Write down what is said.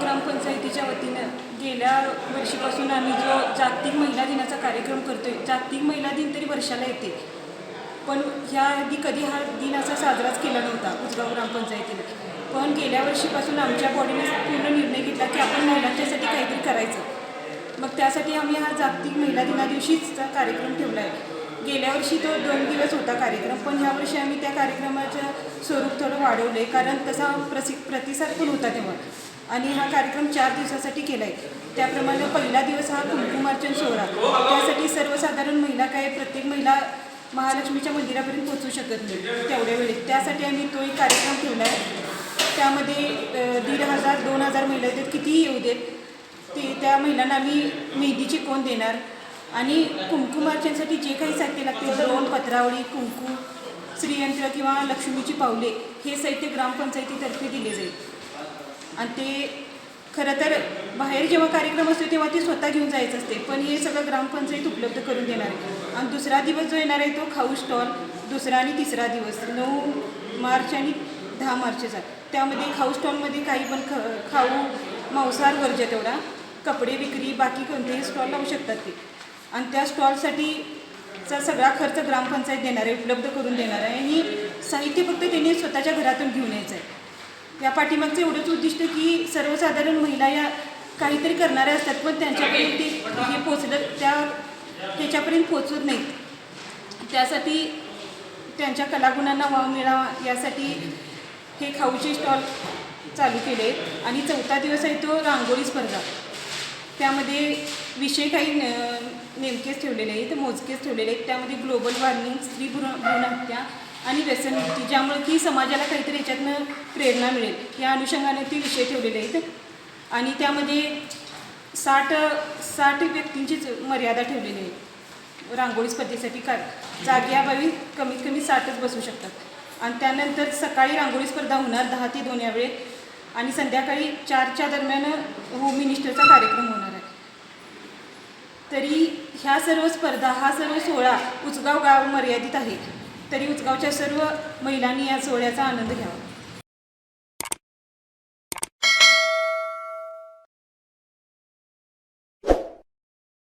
ग्रामपंचायतीच्या वतीनं गेल्या वर्षीपासून आम्ही जो जागतिक महिला दिनाचा कार्यक्रम करतोय जागतिक महिला दिन तरी वर्षाला येते. पण ह्या आधी कधी हा दिन असा साजराच केला नव्हता उजगाव ग्रामपंचायतीनं. पण गेल्या वर्षीपासून आमच्या बॉडीने पूर्ण निर्णय घेतला की आपण महिलांच्यासाठी काहीतरी करायचं. मग त्यासाठी आम्ही हा जागतिक महिला दिनादिवशीचा कार्यक्रम ठेवला आहे गेल्या वर्षी तो दोन दिवस होता कार्यक्रम पण यावर्षी आम्ही त्या कार्यक्रमाचं स्वरूप थोडं वाढवलं आहे कारण तसा प्रसि प्रतिसाद पण होता तेव्हा. आणि हा कार्यक्रम चार दिवसासाठी केला आहे त्याप्रमाणे पहिला दिवस हा कुंकुमार्चन सोहळा. त्यासाठी सर्वसाधारण महिला काय प्रत्येक महिला महालक्ष्मीच्या मंदिरापर्यंत पोहोचू शकत नाही तेवढ्या वेळेत. त्यासाठी आम्ही तो एक कार्यक्रम ठेवला आहे त्यामध्ये दीड हजार दोन हजार महिला येतात. कितीही येऊ देत ते त्या महिलांना आम्ही मेहंदीचे कोण देणार? आणि कुंकुमार्चनसाठी जे काही साहित्य लागते दोन पत्रावळी कुंकू श्रीयंत्र किंवा लक्ष्मीची पावले हे साहित्य ग्रामपंचायतीतर्फे दिले जाईल. आणि ते खरं तर बाहेर जेव्हा कार्यक्रम असतो तेव्हा ते स्वतः घेऊन जायचं असते. पण हे सगळं ग्रामपंचायत उपलब्ध करून देणार आहे. आणि दुसरा दिवस जो येणार आहे तो खाऊ स्टॉल दुसरा आणि तिसरा दिवस नऊ मार्च आणि दहा मार्चचा. त्यामध्ये खाऊ स्टॉलमध्ये काही पण ख खाऊ मांसाहार वर्ज तेवढा. कपडे विक्री बाकी कोणतेही स्टॉल लावू शकतात ते. आणि त्या स्टॉलसाठीचा सगळा खर्च ग्रामपंचायत देणार आहे उपलब्ध करून देणार आहे. आणि साहित्य फक्त त्यांनी स्वतःच्या घरातून घेऊन यायचं आहे. या पाठीमागचं एवढंच उद्दिष्ट की सर्वसाधारण महिला या काहीतरी करणाऱ्या असतात पण त्यांच्यापर्यंत ते हे पोचलं त्या ह्याच्यापर्यंत पोचत नाहीत. त्यासाठी त्यांच्या कलागुणांना वाव मिळावा यासाठी हे खाऊचे स्टॉल चालू केले आहेत. आणि चौथा दिवस आहे तो रांगोळी स्पर्धा. त्यामध्ये विषय काही न- नेमकेच ठेवलेले आहेत मोजकेच ठेवलेले आहेत. त्यामध्ये ग्लोबल वॉर्मिंग स्त्री भ्रूण भ्रूणहत्या आणि व्यसनमुक्ती ज्यामुळे की समाजाला काहीतरी याच्यातनं प्रेरणा मिळेल. या अनुषंगाने ते विषय ठेवलेले आहेत. आणि त्यामध्ये साठ साठ व्यक्तींचीच मर्यादा ठेवलेली आहे रांगोळी स्पर्धेसाठी का जाग्याभावी कमीत कमी साठच बसू शकतात. आणि त्यानंतर सकाळी रांगोळी स्पर्धा होणार दहा ते दोन या वेळेत. आणि संध्याकाळी चारच्या दरम्यान होम मिनिस्टरचा कार्यक्रम होणार आहे. तरी ह्या सर्व स्पर्धा हा सर्व सोहळा उचगाव गाव मर्यादित आहे. तरी उचगावच्या सर्व महिलांनी या सोहळ्याचा आनंद घ्यावा.